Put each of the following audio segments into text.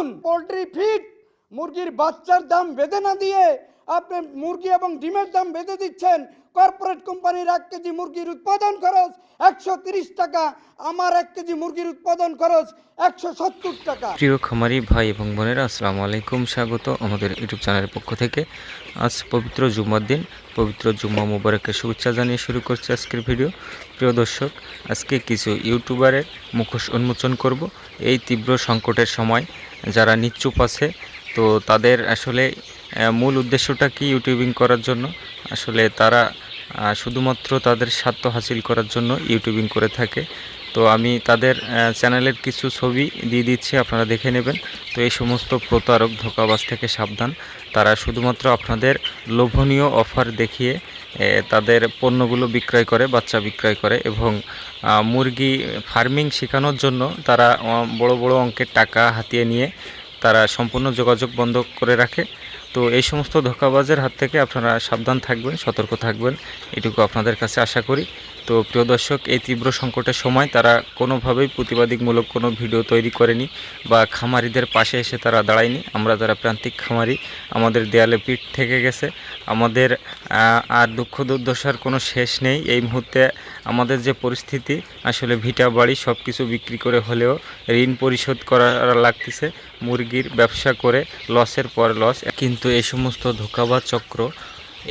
দ্বিগুণ poultry fit মুরগির বাচ্চার দাম বেঁধে না দিয়ে আপনি মুরগি এবং ডিমের দাম বেঁধে দিচ্ছেন। কর্পোরেট কোম্পানির এক কেজি মুরগির উৎপাদন খরচ একশো টাকা। আমার এক কেজি মুরগির উৎপাদন খরচ একশো সত্তর টাকা। প্রিয় খামারি ভাই এবং বোনেরা, আসসালামু আলাইকুম, স্বাগত আমাদের ইউটিউব চ্যানেলের পক্ষ থেকে। আজ পবিত্র জুম্মার দিন, পবিত্র জুম্মা মুবারকের শুভেচ্ছা জানিয়ে শুরু করছে আজকের ভিডিও। প্রিয় দর্শক, আজকে কিছু ইউটিউবারের মুখোশ উন্মোচন করব। এই তীব্র সংকটের সময় যারা নিচ্চুপ আছে তো তাদের আসলে মূল উদ্দেশ্যটা কি ইউটিউবিং করার জন্য? আসলে তারা শুধুমাত্র তাদের স্বার্থ হাসিল করার জন্য ইউটিউবিং করে থাকে। তো আমি তাদের চ্যানেলের কিছু ছবি দিয়ে দিচ্ছি, আপনারা দেখে নেবেন। তো এই সমস্ত প্রতারক, ধোকাবাজ থেকে সাবধান। তারা শুধুমাত্র আপনাদের লোভনীয় অফার দেখিয়ে তাদের পণ্যগুলো বিক্রয় করে, বাচ্চা বিক্রয় করে এবং মুরগি ফার্মিং শেখানোর জন্য তারা বড় বড় অঙ্কের টাকা হাতিয়ে নিয়ে তারা সম্পূর্ণ যোগাযোগ বন্ধ করে রাখে। তো এই সমস্ত ধোকাবাজের হাত থেকে আপনারা সাবধান থাকবেন, সতর্ক থাকবেন, এটুকু আপনাদের কাছে আশা করি। তো প্রিয় দর্শক, এই তীব্র সংকটের সময় তারা কোনোভাবেই প্রতিবাদীমূলক কোনো ভিডিও তৈরি করেনি বা খামারিদের পাশে এসে তারা দাঁড়ায়নি। আমরা যারা প্রান্তিক খামারি, আমাদের দেয়ালে পিঠ থেকে গেছে। আমাদের আর দুঃখ দুর্দশার কোনো শেষ নেই। এই মুহূর্তে আমাদের যে পরিস্থিতি, আসলে ভিটা বাড়ি সব কিছু বিক্রি করে হলেও ঋণ পরিশোধ করা লাগতেছে। মুরগির ব্যবসা করে লসের পর লস। কিন্তু এই সমস্ত ধোকাবাজ চক্র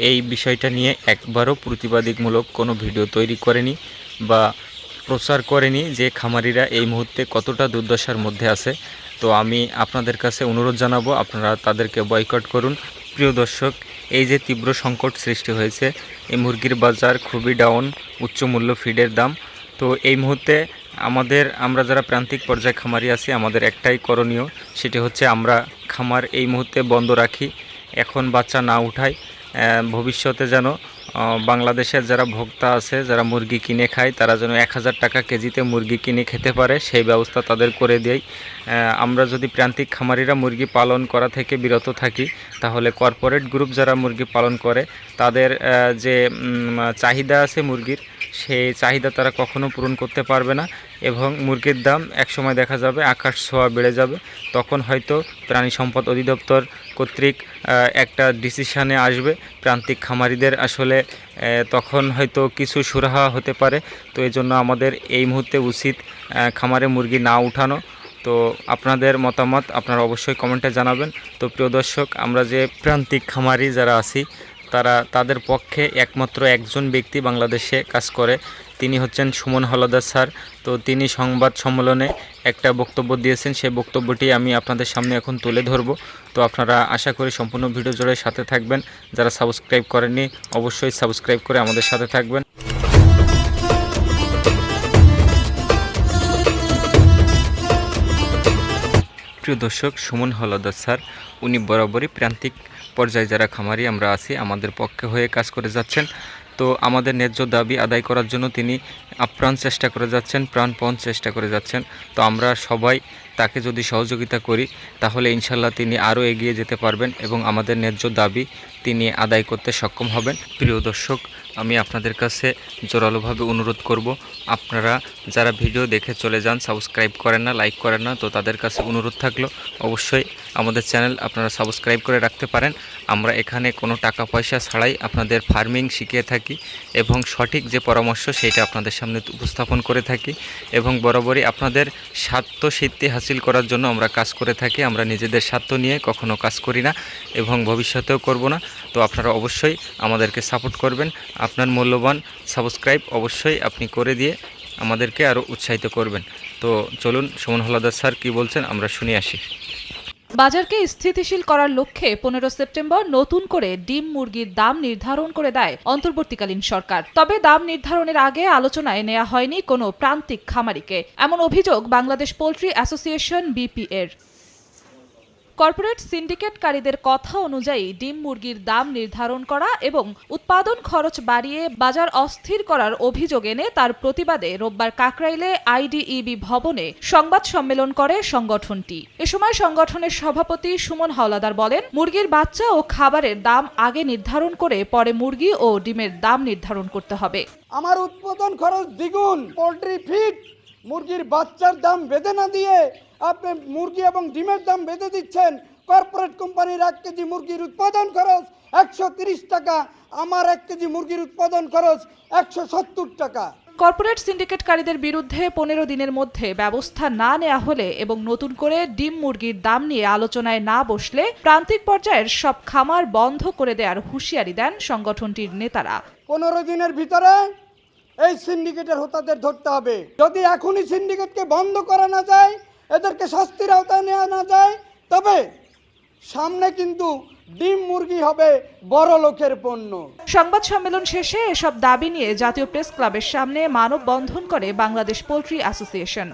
এই বিষয়টা নিয়ে একবারও প্রতিবাদীমূলক কোনো ভিডিও তৈরি করেনি বা প্রচার করেনি যে খামারিরা এই মুহূর্তে কতটা দুর্দশার মধ্যে আছে। তো আমি আপনাদের কাছে অনুরোধ জানাব, আপনারা তাদেরকে বয়কট করুন। প্রিয় দর্শক এই যে তীব্র সংকট সৃষ্টি হয়েছে, এই মুরগির বাজার খুবই ডাউন উচ্চ মূল্য ফিডের দাম। তো এই মুহূর্তে আমাদের, আমরা যারা প্রান্তিক পর্যায়ে খামারি আছি, আমাদের একটাই করণীয়, সেটি হচ্ছে আমরা খামার এই মুহূর্তে বন্ধ রাখি, এখন বাচ্চা না উঠাই ভবিষ্যতে যেন বাংলাদেশের যারা ভোক্তা আছে, যারা মুরগি কিনে খায়, তারা যেন এক হাজার টাকা কেজিতে মুরগি কিনে খেতে পারে, সেই ব্যবস্থা তাদের করে দেয় আমরা যদি প্রান্তিক খামারিরা মুরগি পালন করা থেকে বিরত থাকি, তাহলে কর্পোরেট গ্রুপ যারা মুরগি পালন করে, তাদের যে চাহিদা আছে মুরগির, সেই চাহিদা তারা কখনো পূরণ করতে পারবে না। এবং মুরগির দাম একসময় দেখা যাবে, আকাশ ছোঁয়া বেড়ে যাবে। তখন হয়তো প্রাণী সম্পদ অধিদপ্তর কর্তৃক একটা ডিসিশানে আসবে প্রান্তিক খামারিদের। আসলে তখন হয়তো কিছু সুরাহা হতে পারে। তো এই জন্য আমাদের এই মুহূর্তে উচিত খামারে মুরগি না উঠানো। তো আপনাদের মতামত আপনারা অবশ্যই কমেন্টে জানাবেন। তো প্রিয় দর্শক, আমরা যে প্রান্তিক খামারি যারা আছি, তারা তাদের পক্ষে একমাত্র একজন ব্যক্তি বাংলাদেশে কাজ করে। তিনি হচ্ছেন সুমন হলদার স্যার। তো তিনি সংবাদ সম্মেলনে একটা বক্তব্য দিয়েছেন। সেই বক্তব্যটি আমি আপনাদের সামনে এখন তুলে ধরব। তো আপনারা আশা করি সম্পূর্ণ ভিডিও জুড়ে সাথে থাকবেন। যারা সাবস্ক্রাইব করেননি, অবশ্যই সাবস্ক্রাইব করে আমাদের সাথে থাকবেন। প্রিয় দর্শক, সুমন হলদার স্যার, উনি বরাবরই প্রান্তিক পর্যায়ে যারা খামারি আমরা আছি, আমাদের পক্ষে হয়ে কাজ করে যাচ্ছেন। তো আমাদের ন্যায্য দাবি আদায় করার জন্য তিনি আপ্রাণ চেষ্টা করে যাচ্ছেন, প্রাণপণ চেষ্টা করে যাচ্ছেন। তো আমরা সবাই তাকে যদি সহযোগিতা করি, তাহলে ইনশাল্লাহ তিনি আরও এগিয়ে যেতে পারবেন এবং আমাদের ন্যায্য দাবি তিনি আদায় করতে সক্ষম হবেন। প্রিয় দর্শক, আমি আপনাদের কাছে জোরালোভাবে অনুরোধ করব, আপনারা যারা ভিডিও দেখে চলে যান, সাবস্ক্রাইব করেন না, লাইক করেন না, তো তাদের কাছে অনুরোধ থাকল, অবশ্যই আমাদের চ্যানেল আপনারা সাবস্ক্রাইব করে রাখতে পারেন। আমরা এখানে কোনো টাকা পয়সা ছাড়াই আপনাদের ফার্মিং শিখিয়ে থাকি এবং সঠিক যে পরামর্শ সেটা আপনাদের সামনে উপস্থাপন করে থাকি এবং বরাবরই আপনাদের স্বার্থ সিদ্ধি হাসিল করার জন্য আমরা কাজ করে থাকি। আমরা নিজেদের স্বার্থ নিয়ে কখনো কাজ করি না এবং ভবিষ্যতেও করব না। তো আপনারা অবশ্যই আমাদেরকে সাপোর্ট করবেন। আপনার মূল্যবান সাবস্ক্রাইব অবশ্যই আপনি করে দিয়ে আমাদেরকে আরও উৎসাহিত করবেন। তো চলুন, সুমন হলাদার স্যার কী বলছেন আমরা শুনে আসি। বাজারকে স্থিতিশীল করার লক্ষ্যে পনেরো সেপ্টেম্বর নতুন করে ডিম মুরগির দাম নির্ধারণ করে দেয় অন্তর্বর্তীকালীন সরকার। তবে দাম নির্ধারণের আগে আলোচনায় নেওয়া হয়নি কোনো প্রান্তিক খামারিকে। এমন অভিযোগ বাংলাদেশ পোলট্রি অ্যাসোসিয়েশন বিপি এর কর্পোরেট সিন্ডিকেটকারীদের কথা অনুযায়ী ডিম মুরগির দাম নির্ধারণ করা এবং উৎপাদন খরচ বাড়িয়ে বাজার অস্থির করার অভিযোগ এনে তার প্রতিবাদে রোববার কাকরাইলে আইডিইবি ভবনে সংবাদ সম্মেলন করে সংগঠনটি। এ সময় সংগঠনের সভাপতি সুমন হাওলাদার বলেন, মুরগির বাচ্চা ও খাবারের দাম আগে নির্ধারণ করে পরে মুরগি ও ডিমের দাম নির্ধারণ করতে হবে। আমার উৎপাদন খরচ দ্বিগুণ। পোলট্রি ফিট মুরগির বাচ্চার দাম বেঁধে না দিয়ে আপনি মুরগি এবং ডিমের দাম বেঁধে দিচ্ছেন কর্পোরেট কোম্পানির এক কেজি মুরগির উৎপাদন খরচ একশো টাকা আমার এক কেজি মুরগির উৎপাদন খরচ একশো সত্তর টাকা। কর্পোরেট সিন্ডিকেটকারীদের বিরুদ্ধে পনেরো দিনের মধ্যে ব্যবস্থা না নেওয়া হলে এবং নতুন করে ডিম মুরগির দাম নিয়ে আলোচনায় না বসলে প্রান্তিক পর্যায়ের সব খামার বন্ধ করে দেওয়ার হুঁশিয়ারি দেন সংগঠনটির নেতারা। পনেরো দিনের ভিতরে এই সিন্ডিকেটের হোতাদের ধরতে হবে। যদি এখনই সিন্ডিকেটকে বন্ধ করা না যায় এদেরকে শাস্তির আওতায় নেওয়া না যায়, তবে সামনে কিন্তু ডিম মুরগি হবে বড় লোকের পণ্য। সংবাদ সম্মেলন শেষে এসব দাবি নিয়ে জাতীয় প্রেস ক্লাবের সামনে মানববন্ধন করে বাংলাদেশ পোলট্রি অ্যাসোসিয়েশন।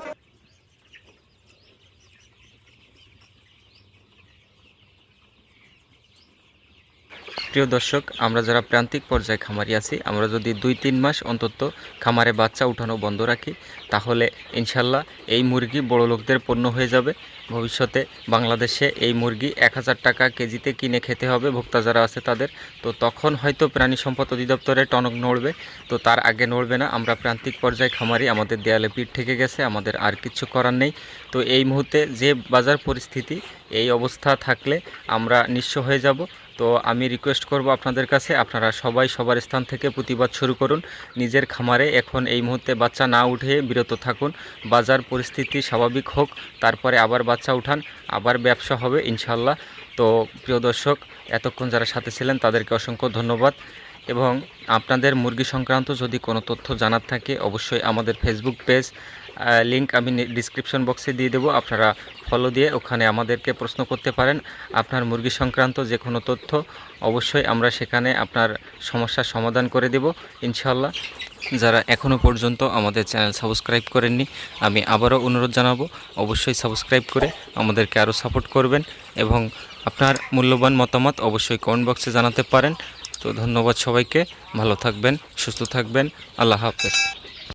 প্রিয় দর্শক, আমরা যারা প্রান্তিক পর্যায়ে খামারি আছি, আমরা যদি দুই তিন মাস অন্তত খামারে বাচ্চা উঠানো বন্ধ রাখি, তাহলে ইনশাল্লাহ এই মুরগি বড় লোকদের পণ্য হয়ে যাবে। ভবিষ্যতে বাংলাদেশে এই মুরগি এক হাজার টাকা কেজিতে কিনে খেতে হবে, ভোক্তা যারা আছে তাদের। তো তখন হয়তো প্রাণী সম্পদ অধিদপ্তরে টনক নড়বে, তো তার আগে নড়বে না। আমরা প্রান্তিক পর্যায়ে খামারি, আমাদের দেয়ালে পিঠ থেকে গেছে, আমাদের আর কিছু করার নেই। তো এই মুহূর্তে যে বাজার পরিস্থিতি, এই অবস্থা থাকলে আমরা নিঃস্ব হয়ে যাব। তো আমি রিকোয়েস্ট করব আপনাদের কাছে। আপনারা সবাই সবার স্থান থেকে প্রতিবাদ শুরু করুন। নিজের খামারে এখন এই মুহূর্তে বাচ্চা না উঠে বিরত থাকুন। বাজার পরিস্থিতি স্বাভাবিক হোক, তারপরে আবার বাচ্চা উঠান, আবার ব্যবসা হবে ইনশাল্লাহ তো প্রিয় দর্শক, এতক্ষণ যারা সাথে ছিলেন, তাদেরকে অসংখ্য ধন্যবাদ। এবং আপনাদের মুরগি সংক্রান্ত যদি কোনো তথ্য জানার থাকে, অবশ্যই আমাদের ফেসবুক পেজ লিংক আমি ডিসক্রিপশন বক্সে দিয়ে দেবো। আপনারা ফলো দিয়ে ওখানে আমাদেরকে প্রশ্ন করতে পারেন। আপনার মুরগি সংক্রান্ত যে কোনো তথ্য অবশ্যই আমরা সেখানে আপনার সমস্যার সমাধান করে দেব। ইনশাল্লাহ যারা এখনও পর্যন্ত আমাদের চ্যানেল সাবস্ক্রাইব করেননি, আমি আবারও অনুরোধ জানাব, অবশ্যই সাবস্ক্রাইব করে আমাদেরকে আরও সাপোর্ট করবেন এবং আপনার মূল্যবান মতামত অবশ্যই কমেন্ট বক্সে জানাতে পারেন। তো ধন্যবাদ সবাইকে। ভালো থাকবেন, সুস্থ থাকবেন। আল্লাহ হাফেজ।